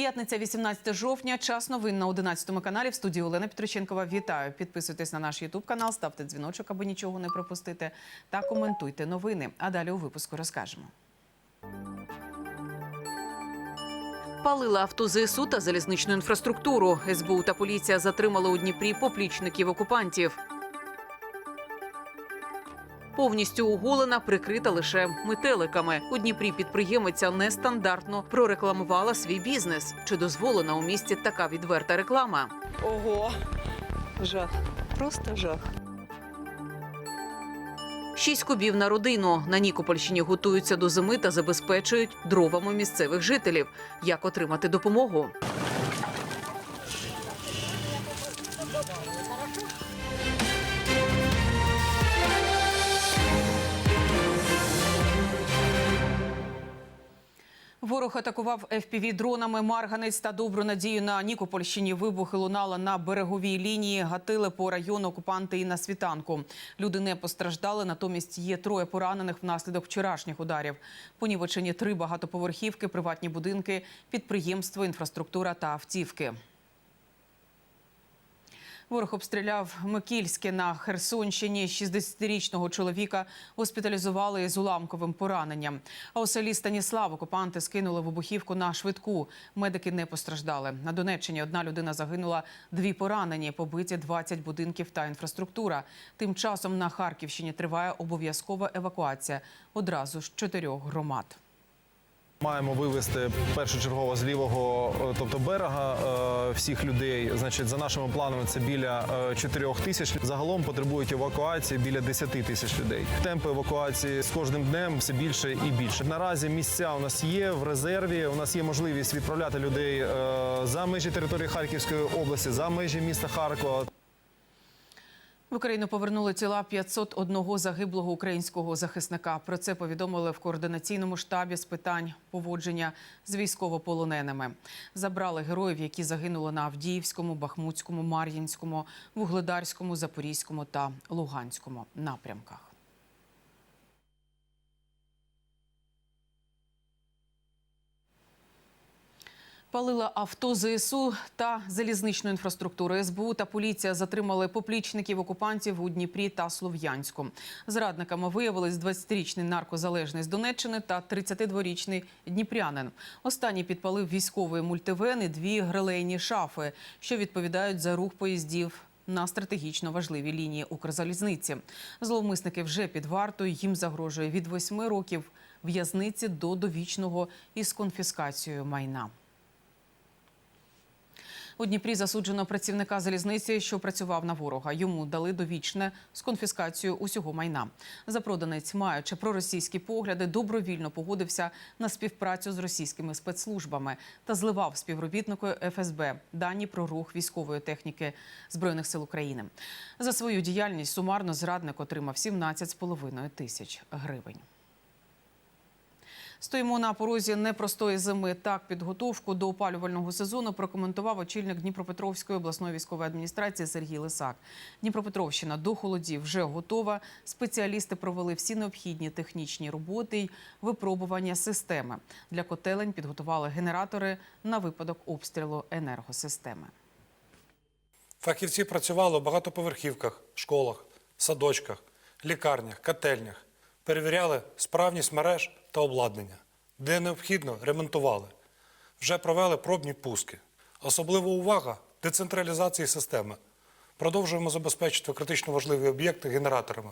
П'ятниця, 18 жовтня. Час новин на 11 каналі. В студії Олена Петриченкова. Вітаю. Підписуйтесь на наш Ютуб канал, ставте дзвіночок, аби нічого не пропустити. Та коментуйте новини. А далі у випуску розкажемо. Палили авто ЗСУ та залізничну інфраструктуру. СБУ та поліція затримали у Дніпрі поплічників окупантів. Повністю оголена, прикрита лише метеликами. У Дніпрі підприємиця нестандартно прорекламувала свій бізнес. Чи дозволена у місті така відверта реклама? Ого, жах. Просто жах. Шість кубів на родину на Нікопольщині готуються до зими та забезпечують дровами місцевих жителів. Як отримати допомогу? Ворог атакував fpv дронами Марганець та добру надію на Нікопольщині. Вибухи лунали на береговій лінії. Гатили по району окупанти і на світанку. Люди не постраждали. Натомість є троє поранених внаслідок вчорашніх ударів. Понівечені три багатоповерхівки, приватні будинки, підприємство, інфраструктура та автівки. Ворог обстріляв Микільське на Херсонщині. 60-річного чоловіка госпіталізували з уламковим пораненням. А у селі Станіслав окупанти скинули вибухівку на швидку. Медики не постраждали. На Донеччині одна людина загинула, дві поранені, побиті 20 будинків та інфраструктура. Тим часом на Харківщині триває обов'язкова евакуація одразу з чотирьох громад. Маємо вивезти першочергово з лівого, е, тобто берега, е, всіх людей. Значить, за нашими планами це біля 4 тисяч. Загалом потребують евакуації біля 10 тисяч людей. Темпи евакуації з кожним днем все більше і більше. Наразі місця у нас є в резерві. У нас є можливість відправляти людей е, за межі території Харківської області, за межі міста Харкова. В Україну повернули тіла 501 загиблого українського захисника. Про це повідомили в координаційному штабі з питань поводження з військовополоненими. Забрали героїв, які загинули на Авдіївському, Бахмутському, Мар'їнському, Вугледарському, Запорізькому та Луганському напрямках. Палила авто ЗСУ та залізничну інфраструктуру. СБУ та поліція затримали поплічників окупантів у Дніпрі та Слов'янську. Зрадниками виявились 20-річний наркозалежний з Донеччини та 32-річний дніпрянин. Останній підпалив військовий мультивен і дві грилейні шафи, що відповідають за рух поїздів. На стратегічно важливій лінії Укрзалізниці зловмисники вже під вартою. Їм загрожує від 8 років в'язниці до довічного із конфіскацією майна. У Дніпрі засуджено працівника залізниці, що працював на ворога. Йому дали довічне з конфіскацією усього майна. Запроданець, маючи проросійські погляди, добровільно погодився на співпрацю з російськими спецслужбами та зливав співробітнику ФСБ дані про рух військової техніки збройних сил України. За свою діяльність сумарно зрадник отримав 17,5 тисяч гривень. Стоїмо на порозі непростої зими. Так, підготовку до опалювального сезону прокоментував очільник Дніпропетровської обласної військової адміністрації Сергій Лисак. Дніпропетровщина до холодів вже готова. Спеціалісти провели всі необхідні технічні роботи й випробування системи. Для котелень підготували генератори на випадок обстрілу енергосистеми. Фахівці працювали у багатоповерхівках, школах, садочках, лікарнях, котельнях, перевіряли справність мереж та обладнання, де необхідно ремонтували. Вже провели пробні пуски. Особлива увага децентралізації системи. Продовжуємо забезпечити критично важливі об'єкти генераторами.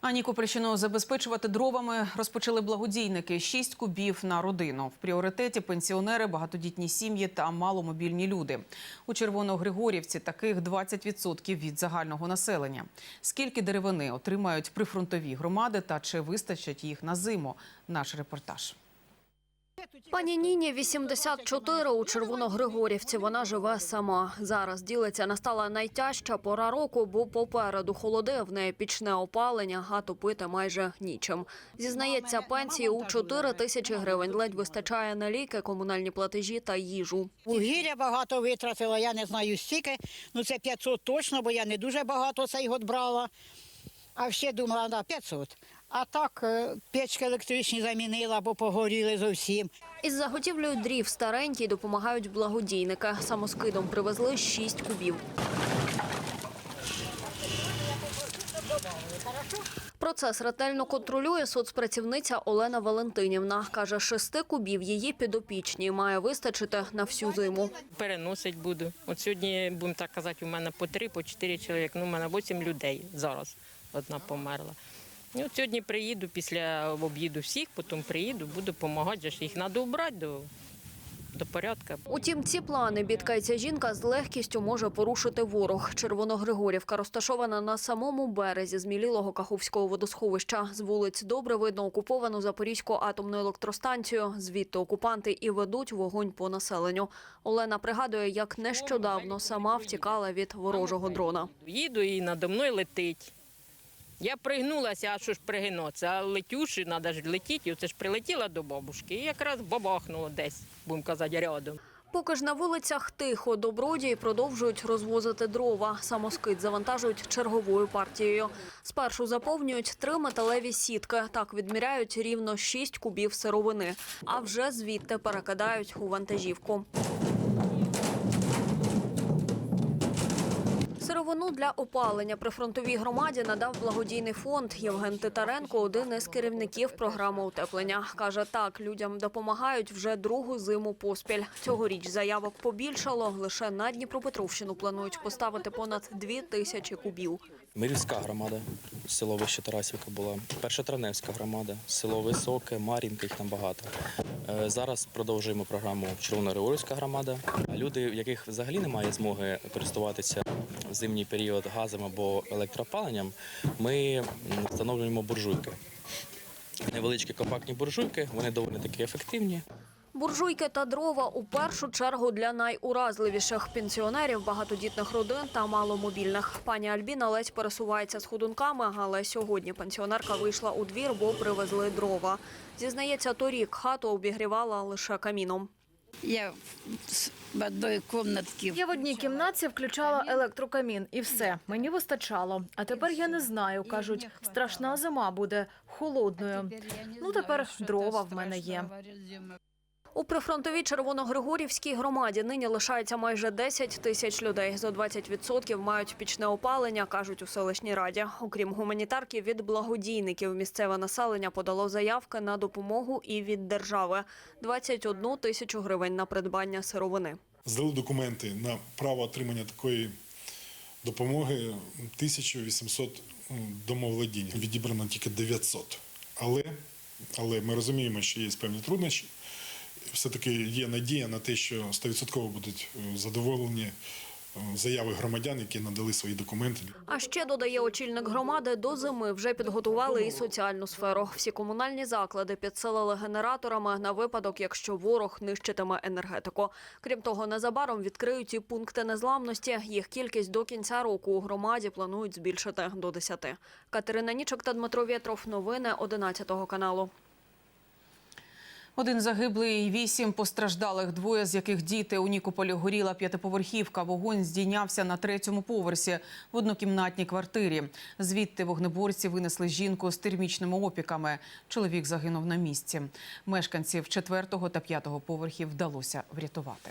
А Нікопольщину забезпечувати дровами розпочали благодійники. Шість кубів на родину. В пріоритеті пенсіонери, багатодітні сім'ї та маломобільні люди. У Червоногригорівці таких 20% від загального населення. Скільки деревини отримають прифронтові громади та чи вистачить їх на зиму? Наш репортаж. Пані Ніні 84 у Червоногригорівці. Вона живе сама. Зараз ділиться настала найтяжча пора року, бо попереду холоди в неї пічне опалення, а топити майже нічим. Зізнається, пенсії у 4 тисячі гривень ледь вистачає на ліки, комунальні платежі та їжу. Вугілля багато витратила, я не знаю стільки. Ну це 500 точно, бо я не дуже багато цей год брала. А ще думала, да, 500. А так е, печки електричні замінила, бо погоріли зовсім. Із заготівлею дрів старенькі допомагають благодійники. Самоскидом привезли 6 кубів. Процес ретельно контролює соцпрацівниця Олена Валентинівна. Каже, шести кубів її підопічні має вистачити на всю зиму. переносить буду. От сьогодні, будемо так казати, у мене по три, по чотири чоловік. Ну, у мене вісім людей зараз. Одна померла. І от сьогодні приїду після об'їду всіх, потім приїду, буду допомагати, їх треба убрати до, до порядку. Утім, ці плани бідкається жінка з легкістю може порушити ворог. Червоногригорівка розташована на самому березі змілілого Каховського водосховища. З вулиць добре видно окуповану Запорізьку атомну електростанцію. Звідти окупанти і ведуть вогонь по населенню. Олена пригадує, як нещодавно сама втікала від ворожого дрона. Їду і надо мною летить. Я пригнулася, а що ж пригинутися? А летюші, треба ж летіти. Оце ж прилетіла до бабушки і якраз бабахнуло десь, будемо казати, рядом. Поки ж на вулицях тихо, добродії продовжують розвозити дрова. Самоскид завантажують черговою партією. Спершу заповнюють три металеві сітки. Так відміряють рівно 6 кубів сировини. А вже звідти перекидають у вантажівку. Сировину для опалення при фронтовій громаді надав благодійний фонд. Євген Титаренко – один із керівників програми утеплення. Каже, так, людям допомагають вже другу зиму поспіль. Цьогоріч заявок побільшало. Лише на Дніпропетровщину планують поставити понад дві тисячі кубів. Мирівська громада, село Вище Тарасівка була, Першотравневська громада, село Високе, Мар'їнка, їх там багато. Е, Зараз продовжуємо програму Червоногригорівська громада. Люди, в яких взагалі немає змоги користуватися в зимній період газом або електроопаленням, ми встановлюємо буржуйки. Невеличкі компактні буржуйки, вони доволі таки ефективні. Буржуйки та дрова у першу чергу для найуразливіших пенсіонерів, багатодітних родин та маломобільних. Пані Альбіна ледь пересувається з ходунками, але сьогодні пенсіонерка вийшла у двір, бо привезли дрова. Зізнається, торік хату обігрівала лише каміном. Я в одной. Я в одній кімнатці включала електрокамін і все. Мені вистачало. А тепер я не знаю. кажуть, страшна зима буде холодною. Ну тепер дрова в мене є. У прифронтовій Червоногригорівській громаді нині лишається майже 10 тисяч людей. Зо 20% мають пічне опалення, кажуть у селищній раді. Окрім гуманітарки, від благодійників місцеве населення подало заявки на допомогу і від держави – 21 тисячу гривень на придбання сировини. здали документи на право отримання такої допомоги 1800 домовладінь. Відібрано тільки 900. Але, але ми розуміємо, що є певні труднощі. Все-таки є надія на те, що 100% будуть е, задоволені е, заяви громадян, які надали свої документи. А ще, додає очільник громади, до зими вже підготували і соціальну сферу. Всі комунальні заклади підсилили генераторами на випадок, якщо ворог нищитиме енергетику. Крім того, незабаром відкриють і пункти незламності. Їх кількість до кінця року у громаді планують збільшити до 10. Катерина Нічок та Дмитро Вєтров. Новини 11 каналу. Один загиблий, вісім постраждалих, двоє з яких діти. У Нікополі горіла п'ятиповерхівка. Вогонь здійнявся на третьому поверсі в однокімнатній квартирі. Звідти вогнеборці винесли жінку з термічними опіками. Чоловік загинув на місці. Мешканців четвертого та п'ятого поверхів вдалося врятувати.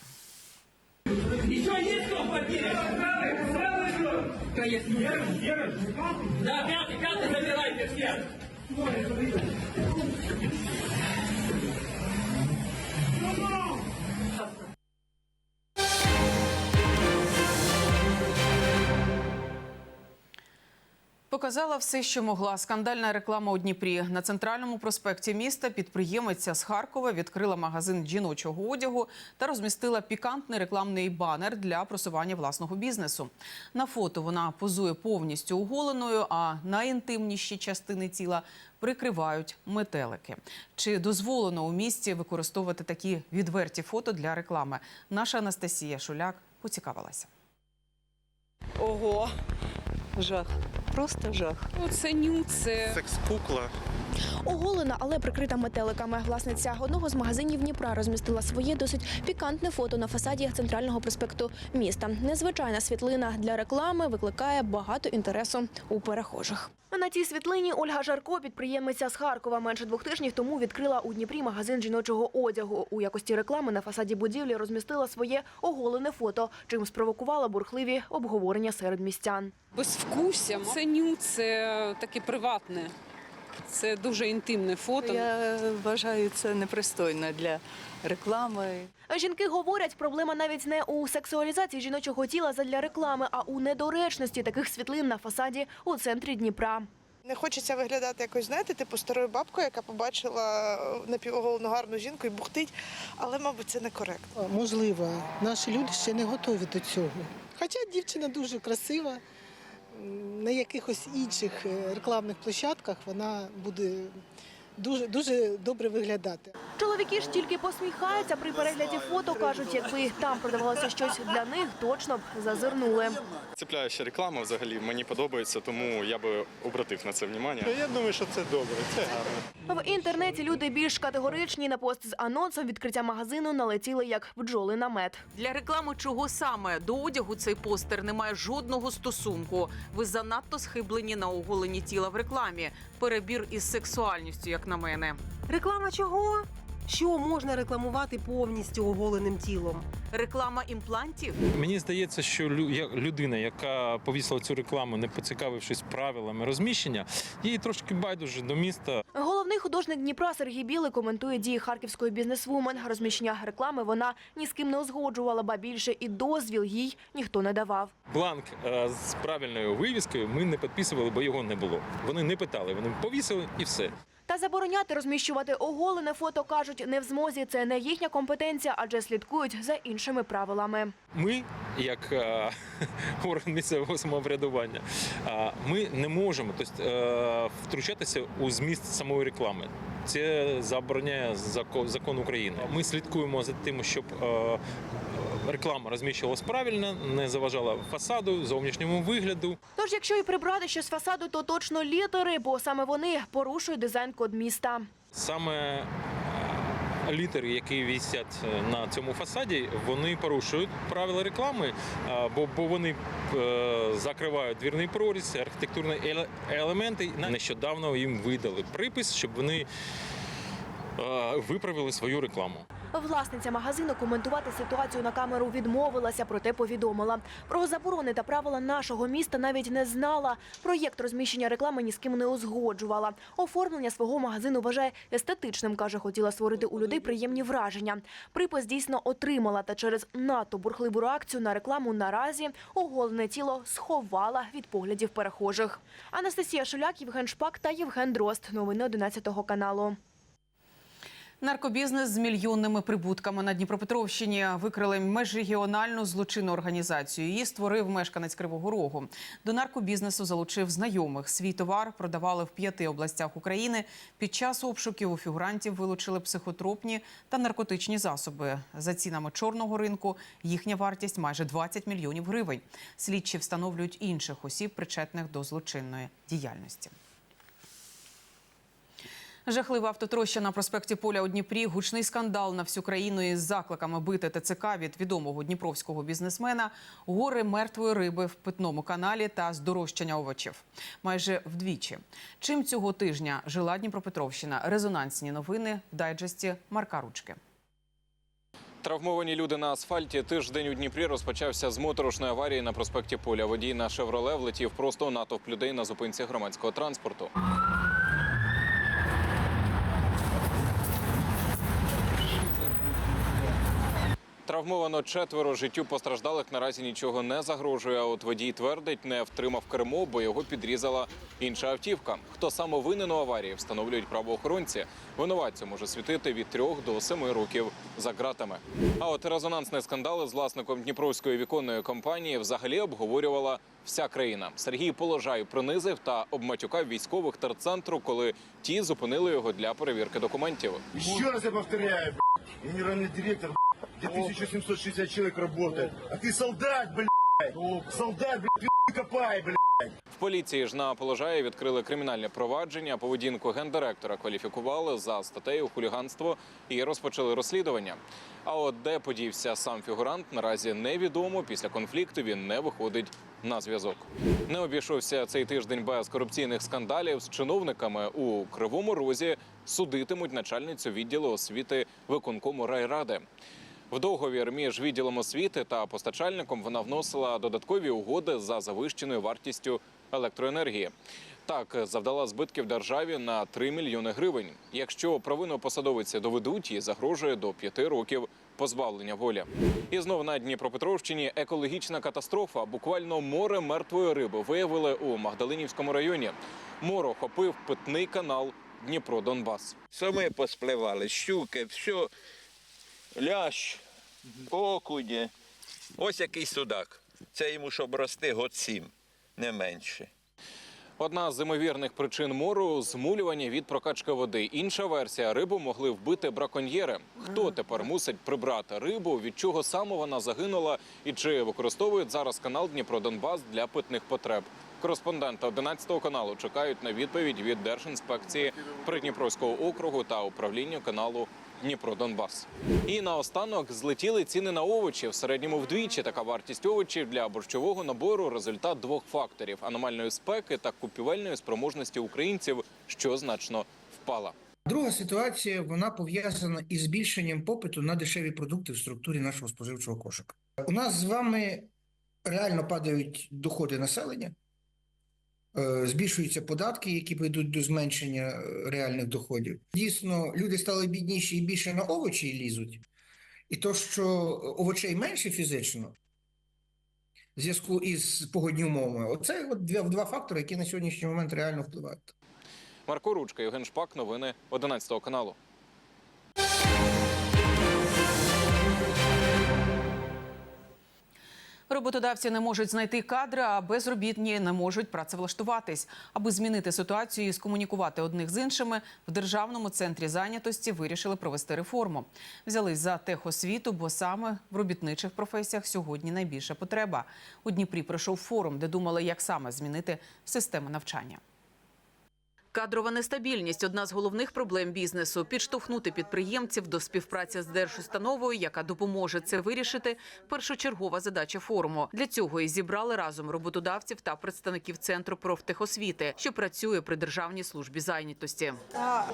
Показала все, що могла. Скандальна реклама у Дніпрі. На центральному проспекті міста підприємиця з Харкова відкрила магазин жіночого одягу та розмістила пікантний рекламний банер для просування власного бізнесу. На фото вона позує повністю оголеною, а найінтимніші частини тіла прикривають метелики. Чи дозволено у місті використовувати такі відверті фото для реклами? Наша Анастасія Шуляк поцікавилася. Ого, жах. Просто жах. Ну, це нюд, це Секс-кукла Оголена, але прикрита метеликами. Власниця одного з магазинів Дніпра розмістила своє досить пікантне фото на фасаді центрального проспекту міста. Незвичайна світлина для реклами викликає багато інтересу у перехожих. На цій світлині Ольга Жарко, підприємиця з Харкова, менше двох тижнів тому відкрила у Дніпрі магазин жіночого одягу. У якості реклами на фасаді будівлі розмістила своє оголене фото, чим спровокувала бурхливі обговорення серед містян. Безвкуссям. Це нюд, це таке приватне. Це дуже інтимне фото. Я вважаю це непристойно для реклами. Жінки говорять, проблема навіть не у сексуалізації жіночого тіла задля реклами, а у недоречності таких світлин на фасаді у центрі Дніпра. Не хочеться виглядати якось, знаєте, типу старою бабкою, яка побачила напівоголену гарну жінку і бухтить, але, мабуть, це некоректно. Можливо, наші люди ще не готові до цього. Хоча дівчина дуже красива, на якихось інших е, рекламних площадках вона буде дуже, дуже добре виглядати. Чоловіки ж тільки посміхаються при перегляді фото. кажуть, якби там продавалося щось для них, точно б зазирнули. Цепляюча реклама взагалі мені подобається, тому я би обратив на це увагу. Я думаю, що це добре, це гарно. В інтернеті люди більш категоричні на пост з анонсом відкриття магазину налетіли як бджоли на мед. Для реклами чого саме до одягу цей постер не має жодного стосунку. Ви занадто схиблені на оголені тіла в рекламі. Перебір із сексуальністю, як на мене. Реклама чого? Що можна рекламувати повністю оголеним тілом? Реклама імплантів. Мені здається, що лю- людина, яка повісила цю рекламу, не поцікавившись правилами розміщення, їй трошки байдуже до міста. Головний художник Дніпра Сергій Білий коментує дії харківської бізнесвумен. Розміщення реклами вона ні з ким не узгоджувала, ба більше і дозвіл їй ніхто не давав. Бланк е, з правильною вивіскою ми не підписували, бо його не було. Вони не питали, вони повісили і все. Та забороняти розміщувати оголене фото кажуть не в змозі. Це не їхня компетенція, адже слідкують за іншими правилами. Ми, як е, орган місцевого самоврядування, е, ми не можемо тобто, е, втручатися у зміст самої реклами. Це забороняє закон, закон України. Ми слідкуємо за тим, щоб е, реклама розміщувалась правильно, не заважала фасаду, зовнішньому вигляду. Тож, якщо і прибрати щось з фасаду, то точно літери, бо саме вони порушують дизайн-код міста. Саме е, літери, які вісять е, на цьому фасаді, вони порушують правила реклами, бо, вони е, закривають двірний проріз, архітектурні еле- елементи. Нещодавно їм видали припис, щоб вони виправили свою рекламу. Власниця магазину коментувати ситуацію на камеру відмовилася, проте повідомила. Про заборони та правила нашого міста навіть не знала. Проєкт розміщення реклами ні з ким не узгоджувала. Оформлення свого магазину вважає естетичним, каже, хотіла створити у людей приємні враження. Припис дійсно отримала, та через надто бурхливу реакцію на рекламу наразі оголене тіло сховала від поглядів перехожих. Анастасія Шуляк, Євген Шпак та Євген Дрозд. Новини 11 каналу. Наркобізнес з мільйонними прибутками на Дніпропетровщині викрили межрегіональну злочинну організацію. Її створив мешканець Кривого Рогу. До наркобізнесу залучив знайомих. Свій товар продавали в п'яти областях України. Під час обшуків у фігурантів вилучили психотропні та наркотичні засоби. За цінами чорного ринку їхня вартість майже 20 мільйонів гривень. Слідчі встановлюють інших осіб, причетних до злочинної діяльності. Жахлива автотроща на проспекті Поля у Дніпрі. Гучний скандал на всю країну із закликами бити ТЦК від відомого дніпровського бізнесмена, гори мертвої риби в питному каналі та здорожчання овочів. Майже вдвічі. Чим цього тижня жила Дніпропетровщина? Резонансні новини в дайджесті Марка Ручки. Травмовані люди на асфальті. Тиждень у Дніпрі розпочався з моторошної аварії на проспекті Поля. Водій на «Шевроле» влетів просто у натовп людей на зупинці громадського транспорту. Травмовано четверо. Життю постраждалих наразі нічого не загрожує. А от водій твердить, не втримав кермо, бо його підрізала інша автівка. Хто саме винен у аварії, встановлюють правоохоронці. Винуватцю може світити від трьох до семи років за ґратами. А от резонансний скандал з власником Дніпровської віконної компанії взагалі обговорювала вся країна. Сергій Положай принизив та обматюкав військових терцентру, коли ті зупинили його для перевірки документів. Еще раз я повторяю, б***ь, генеральный директор, где 1760 человек работает, а ты солдат, блядь, солдат, блядь, копай, блядь. В поліції ж на Положаї відкрили кримінальне провадження. Поведінку гендиректора кваліфікували за статтею хуліганство і розпочали розслідування. А от де подівся сам фігурант, наразі невідомо. Після конфлікту він не виходить на зв'язок. Не обійшовся цей тиждень без корупційних скандалів з чиновниками у Кривому Розі. Судитимуть начальницю відділу освіти виконкому райради. В договір між відділом освіти та постачальником вона вносила додаткові угоди за завищеною вартістю електроенергії. Так завдала збитків державі на 3 мільйони гривень. Якщо провину посадовиці доведуть, їй загрожує до 5 років позбавлення волі. І знов на Дніпропетровщині екологічна катастрофа. Буквально море мертвої риби виявили у Магдалинівському районі. Моро охопив питний канал Дніпро-Донбас. Соми поспливали, щуки, все, лящ, окуні. Ось який судак. Це йому, щоб рости, год сім, не менше. Одна з ймовірних причин мору змулювання від прокачки води. Інша версія рибу могли вбити браконьєри. Хто тепер мусить прибрати рибу? Від чого саме вона загинула? І чи використовують зараз канал Дніпро-Донбас для питних потреб? Кореспондента 11 каналу чекають на відповідь від Держінспекції Придніпровського округу та управління каналу Дніпро-Донбас. І наостанок злетіли ціни на овочі. В середньому вдвічі така вартість овочів для борщового набору результат двох факторів: аномальної спеки та купівельної спроможності українців, що значно впала. Друга ситуація вона пов'язана із збільшенням попиту на дешеві продукти в структурі нашого споживчого кошика. У нас з вами реально падають доходи населення, збільшуються податки, які ведуть до зменшення е, реальних доходів. Дійсно, люди стали бідніші і більше на овочі лізуть. І то, що овочей менше фізично, в зв'язку із погодні умовами, оце от два, два фактори, які на сьогоднішній момент реально впливають. Марко Ручка, Євген Шпак, новини 11 каналу. Роботодавці не можуть знайти кадри, а безробітні не можуть працевлаштуватись. Аби змінити ситуацію і скомунікувати одних з іншими, в державному центрі зайнятості вирішили провести реформу. Взялись за техосвіту, бо саме в робітничих професіях сьогодні найбільша потреба. У Дніпрі пройшов форум, де думали, як саме змінити систему навчання. Кадрова нестабільність одна з головних проблем бізнесу. Підштовхнути підприємців до співпраці з держустановою, яка допоможе це вирішити. Першочергова задача форуму. Для цього і зібрали разом роботодавців та представників центру профтехосвіти, що працює при державній службі зайнятості.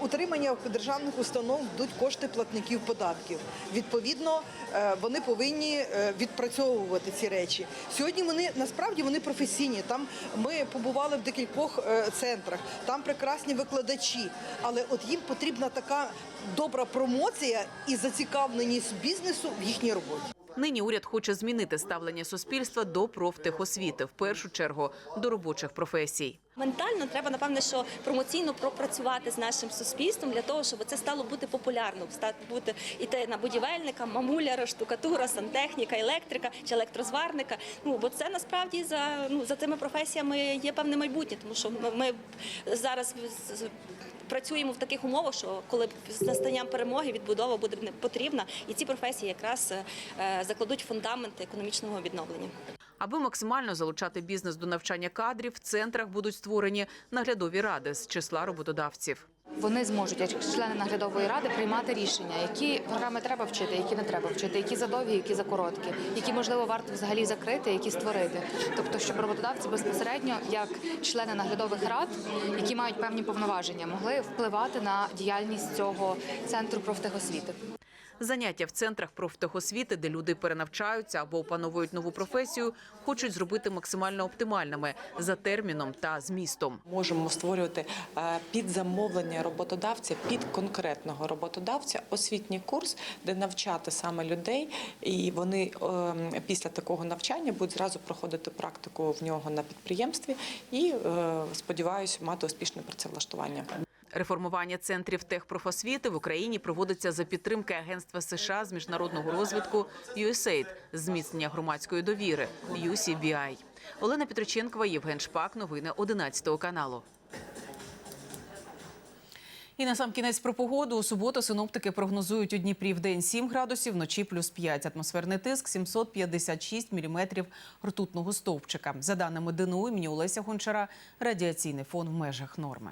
Утримання державних установ йдуть кошти платників податків. Відповідно, е, вони повинні е, відпрацьовувати ці речі. Сьогодні вони насправді вони професійні. Там ми побували в декількох е, центрах, там прекрасні викладачі, але от їм потрібна така добра промоція і зацікавленість бізнесу в їхній роботі. Нині уряд хоче змінити ставлення суспільства до профтехосвіти, в першу чергу до робочих професій. Ментально треба напевне, що промоційно пропрацювати з нашим суспільством для того, щоб це стало бути популярним, стати бути іти на будівельника, мамуляра, штукатура, сантехніка, електрика чи електрозварника. Ну бо це насправді за ну за цими професіями є певне майбутнє, тому що ми, ми зараз працюємо в таких умовах, що коли з настанням перемоги відбудова буде потрібна, і ці професії якраз е, закладуть фундамент економічного відновлення. Аби максимально залучати бізнес до навчання кадрів, в центрах будуть створені наглядові ради з числа роботодавців. Вони зможуть, як члени наглядової ради, приймати рішення, які програми треба вчити, які не треба вчити, які задовгі, які закороткі, які можливо варто взагалі закрити, які створити. Тобто, щоб роботодавці безпосередньо, як члени наглядових рад, які мають певні повноваження, могли впливати на діяльність цього центру профтехосвіти. Заняття в центрах профтехосвіти, де люди перенавчаються або опановують нову професію, хочуть зробити максимально оптимальними за терміном та змістом. Можемо створювати е, під замовлення роботодавця, під конкретного роботодавця освітній курс, де навчати саме людей, і вони е, після такого навчання будуть зразу проходити практику в нього на підприємстві і е, сподіваюся мати успішне працевлаштування. Реформування центрів техпрофосвіти в Україні проводиться за підтримки Агентства США з міжнародного розвитку USAID, зміцнення громадської довіри UCBI. Олена Петроченкова, Євген Шпак. Новини 11 каналу. І на сам кінець про погоду. У суботу синоптики прогнозують у Дніпрі в день 7 градусів, вночі плюс 5. Атмосферний тиск 756 міліметрів ртутного стовпчика. За даними ДНУ імені Олеся Гончара, радіаційний фон в межах норми.